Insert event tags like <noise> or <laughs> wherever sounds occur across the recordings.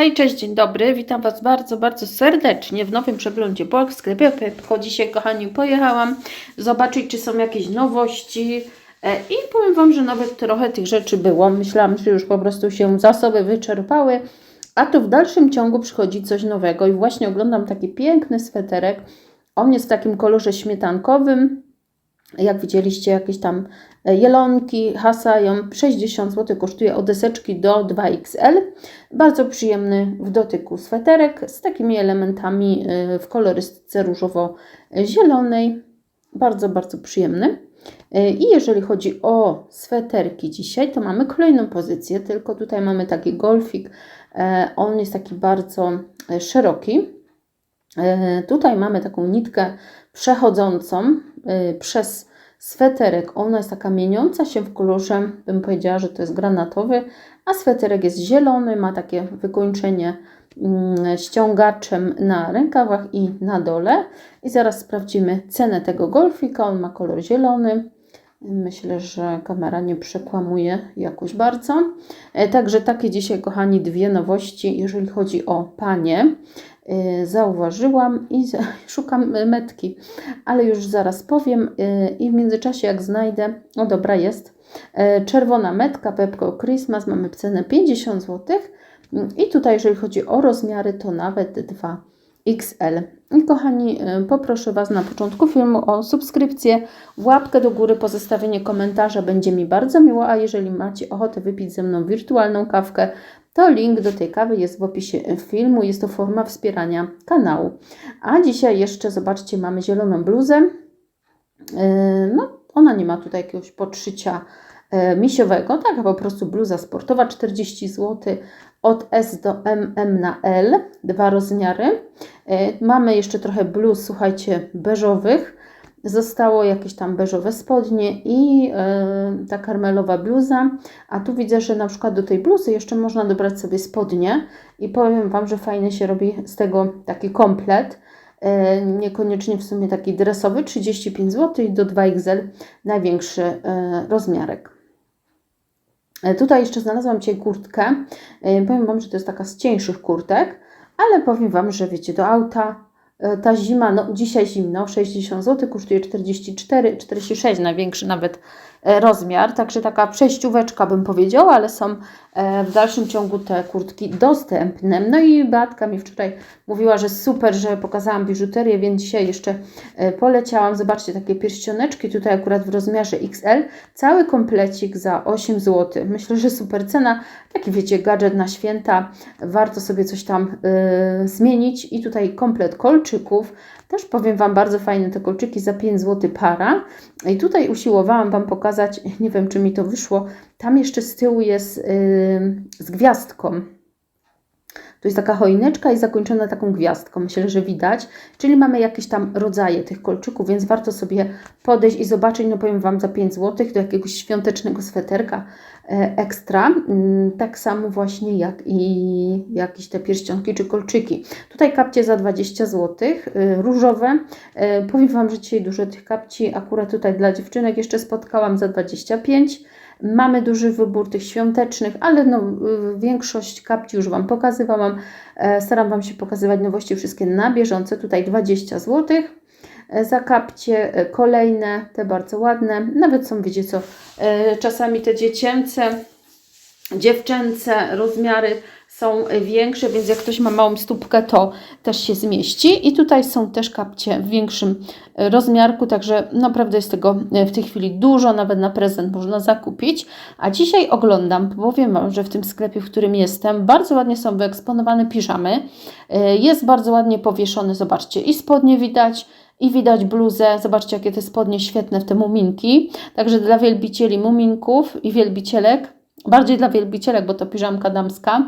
Hej, cześć, dzień dobry. Witam Was bardzo, bardzo serdecznie w nowym przeglądzie Polk w sklepie Pepko. Dzisiaj, kochani, pojechałam zobaczyć, czy są jakieś nowości. E, I powiem Wam, że nawet trochę tych rzeczy było. Myślałam, że już po prostu się zasoby wyczerpały. A tu w dalszym ciągu przychodzi coś nowego. I właśnie oglądam taki piękny sweterek. On jest w takim kolorze śmietankowym. Jak widzieliście, jakieś tam e, jelonki hasają 60 zł, kosztuje od deseczki do 2XL. Bardzo przyjemny w dotyku sweterek z takimi elementami e, w kolorystyce różowo-zielonej. Bardzo, bardzo przyjemny. E, I jeżeli chodzi o sweterki dzisiaj, to mamy kolejną pozycję, tylko tutaj mamy taki golfik. On jest taki bardzo szeroki. Tutaj mamy taką nitkę przechodzącą przez sweterek. Ona jest taka mieniąca się w kolorze, bym powiedziała, że to jest granatowy, a sweterek jest zielony, ma takie wykończenie mm, ściągaczem na rękawach i na dole. I zaraz sprawdzimy cenę tego golfika. On ma kolor zielony. Myślę, że kamera nie przekłamuje jakoś bardzo. E, także takie dzisiaj, kochani, dwie nowości, jeżeli chodzi o panie. Y, zauważyłam i <laughs> szukam metki, ale już zaraz powiem y, i w międzyczasie jak znajdę, o dobra jest, y, czerwona metka Pepco Christmas, mamy cenę 50 zł i tutaj jeżeli chodzi o rozmiary to nawet 2 XL. I kochani, poproszę Was na początku filmu o subskrypcję, łapkę do góry, pozostawienie komentarza, będzie mi bardzo miło, a jeżeli macie ochotę wypić ze mną wirtualną kawkę, to link do tej kawy jest w opisie filmu. Jest to forma wspierania kanału. A dzisiaj jeszcze, zobaczcie, mamy zieloną bluzę. Yy, no, ona nie ma tutaj jakiegoś podszycia yy, misiowego, tak, po prostu bluza sportowa 40 zł od S do MM na L, dwa rozmiary. Yy, mamy jeszcze trochę bluz, słuchajcie, beżowych Zostało jakieś tam beżowe spodnie i yy, ta karmelowa bluza. A tu widzę, że na przykład do tej bluzy jeszcze można dobrać sobie spodnie i powiem Wam, że fajnie się robi z tego taki komplet. Yy, niekoniecznie w sumie taki dresowy, 35 zł do 2XL największy yy, rozmiarek. Tutaj jeszcze znalazłam dzisiaj kurtkę. Powiem Wam, że to jest taka z cieńszych kurtek, ale powiem Wam, że wiecie, do auta E, ta zima, no dzisiaj zimno, 60 zł, kosztuje 44, 46, największy nawet E, rozmiar, także taka przejścióweczka bym powiedziała, ale są e, w dalszym ciągu te kurtki dostępne. No i Beatka mi wczoraj mówiła, że super, że pokazałam biżuterię, więc dzisiaj jeszcze e, poleciałam. Zobaczcie, takie pierścioneczki tutaj akurat w rozmiarze XL. Cały komplecik za 8 zł. Myślę, że super cena. Taki wiecie, gadżet na święta. Warto sobie coś tam yy, zmienić. I tutaj komplet kolczyków. Też powiem Wam, bardzo fajne te kolczyki za 5 zł para. I tutaj usiłowałam Wam pokazać, nie wiem czy mi to wyszło, tam jeszcze z tyłu jest yy, z gwiazdką. To jest taka choineczka i zakończona taką gwiazdką. Myślę, że widać. Czyli mamy jakieś tam rodzaje tych kolczyków, więc warto sobie podejść i zobaczyć. No powiem Wam za 5 zł do jakiegoś świątecznego sweterka e, ekstra. Mm, tak samo właśnie jak i jakieś te pierścionki czy kolczyki. Tutaj kapcie za 20 zł, y, różowe. E, powiem Wam, że dzisiaj dużo tych kapci akurat tutaj dla dziewczynek jeszcze spotkałam za 25 Mamy duży wybór tych świątecznych, ale no, większość kapci już Wam pokazywałam. E, staram Wam się pokazywać nowości wszystkie na bieżąco. Tutaj 20 zł e, za kapcie, e, kolejne, te bardzo ładne. Nawet są, wiecie co, czasami te dziecięce, dziewczęce rozmiary są większe, więc jak ktoś ma małą stópkę, to też się zmieści. I tutaj są też kapcie w większym rozmiarku, także naprawdę jest tego w tej chwili dużo, nawet na prezent można zakupić. A dzisiaj oglądam, powiem Wam, że w tym sklepie, w którym jestem, bardzo ładnie są wyeksponowane piżamy. Jest bardzo ładnie powieszony, zobaczcie, i spodnie widać, i widać bluzę. Zobaczcie, jakie te spodnie świetne w te muminki. Także dla wielbicieli muminków i wielbicielek Bardziej dla wielbicielek, bo to piżamka damska.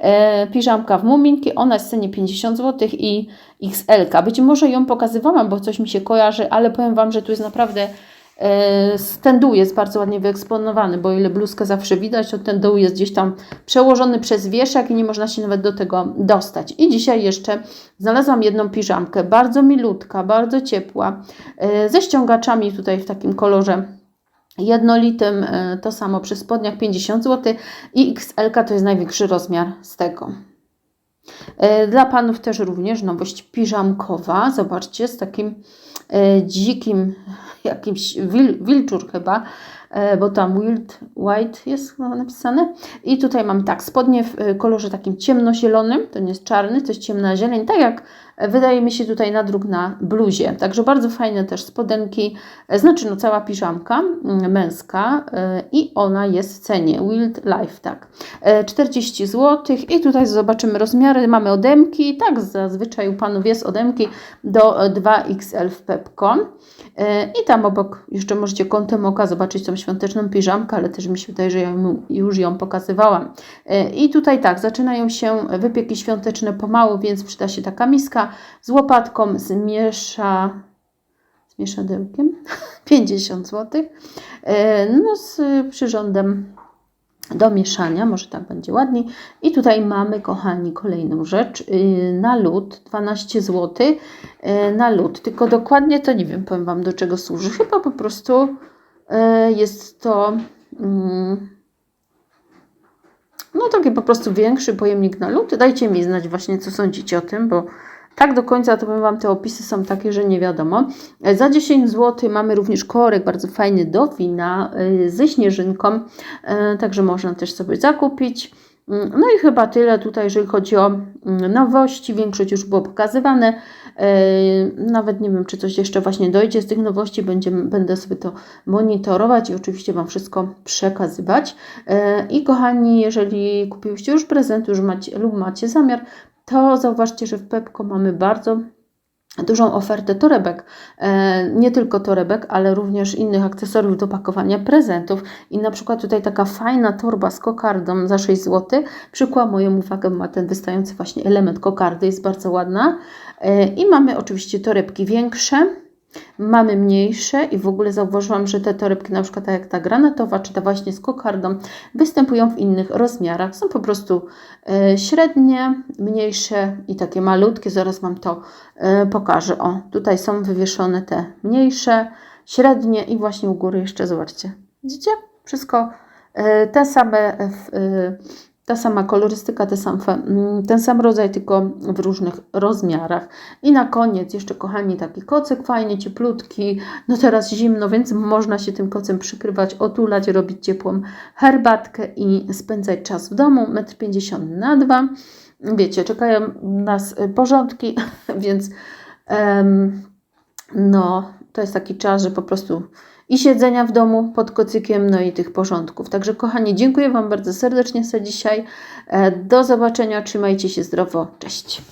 E, piżamka w muminki, ona jest w cenie 50 zł i XL. Być może ją pokazywałam, bo coś mi się kojarzy, ale powiem Wam, że tu jest naprawdę e, ten dół jest bardzo ładnie wyeksponowany, bo ile bluzkę zawsze widać, to ten dół jest gdzieś tam przełożony przez wieszak i nie można się nawet do tego dostać. I dzisiaj jeszcze znalazłam jedną piżamkę, bardzo milutka, bardzo ciepła, e, ze ściągaczami tutaj w takim kolorze jednolitym, e, to samo przy spodniach 50 zł i XL to jest największy rozmiar z tego. E, Dla panów też również nowość piżamkowa. Zobaczcie, z takim e, dzikim jakimś wil, wilczur chyba, bo tam wild white jest napisane. I tutaj mam tak, spodnie w kolorze takim ciemnozielonym, to nie jest czarny, to jest ciemna zieleń, tak jak wydaje mi się tutaj nadruk na bluzie. Także bardzo fajne też spodenki, e, znaczy no cała piżamka mm, męska e, i ona jest w cenie, wild life, tak. E, 40 zł i tutaj zobaczymy rozmiary, mamy odemki, tak zazwyczaj u panów jest odemki do e, 2XL w Pepko. E, I tam obok jeszcze możecie kątem oka zobaczyć tą świąteczną piżamkę, ale też mi się wydaje, że ja już ją pokazywałam. E, I tutaj tak, zaczynają się wypieki świąteczne pomału, więc przyda się taka miska z łopatką, z miesza... z mieszadełkiem 50 <laughs> zł. E, No z przyrządem do mieszania, może tak będzie ładniej. I tutaj mamy, kochani, kolejną rzecz. Yy, Na lód 12 zł yy, na lód. Tylko dokładnie to nie wiem, powiem Wam do czego służy. Chyba po prostu jest to mm, no taki po prostu większy pojemnik na lód. Dajcie mi znać właśnie, co sądzicie o tym, bo tak do końca to powiem Wam, te opisy są takie, że nie wiadomo. E, Za 10 zł mamy również korek bardzo fajny do wina y, ze śnieżynką, e, także można też sobie zakupić. Mm, No i chyba tyle tutaj, jeżeli chodzi o mm, nowości. Większość już było pokazywane. E, Nawet nie wiem, czy coś jeszcze właśnie dojdzie z tych nowości. Będę sobie to monitorować i oczywiście Wam wszystko przekazywać. E, I kochani, jeżeli kupiłyście już prezent, już macie lub macie zamiar, to zauważcie, że w Pepko mamy bardzo dużą ofertę torebek. E, nie tylko torebek, ale również innych akcesoriów do pakowania prezentów. I na przykład tutaj taka fajna torba z kokardą za 6 zł przykuła moją uwagę, ma ten wystający właśnie element kokardy, jest bardzo ładna. E, I mamy oczywiście torebki większe, mamy mniejsze i w ogóle zauważyłam, że te torebki, na przykład tak jak ta granatowa, czy ta właśnie z kokardą, występują w innych rozmiarach. Są po prostu e, średnie, mniejsze i takie malutkie. Zaraz Wam to e, pokażę. O, tutaj są wywieszone te mniejsze, średnie i właśnie u góry jeszcze, zobaczcie. Widzicie? Wszystko e, te same, ta sama kolorystyka, te sam, mm, ten sam rodzaj, tylko w różnych rozmiarach. I na koniec jeszcze, kochani, taki kocyk fajnie, cieplutki. No teraz zimno, więc można się tym kocem przykrywać, otulać, robić ciepłą herbatkę i spędzać czas w domu. 1,50 m na 2. Wiecie, czekają nas porządki, <laughs> więc em, no, to jest taki czas, że po prostu i siedzenia w domu pod kocykiem, no i tych porządków. Także kochani, dziękuję Wam bardzo serdecznie za dzisiaj. E, Do zobaczenia, trzymajcie się zdrowo. Cześć.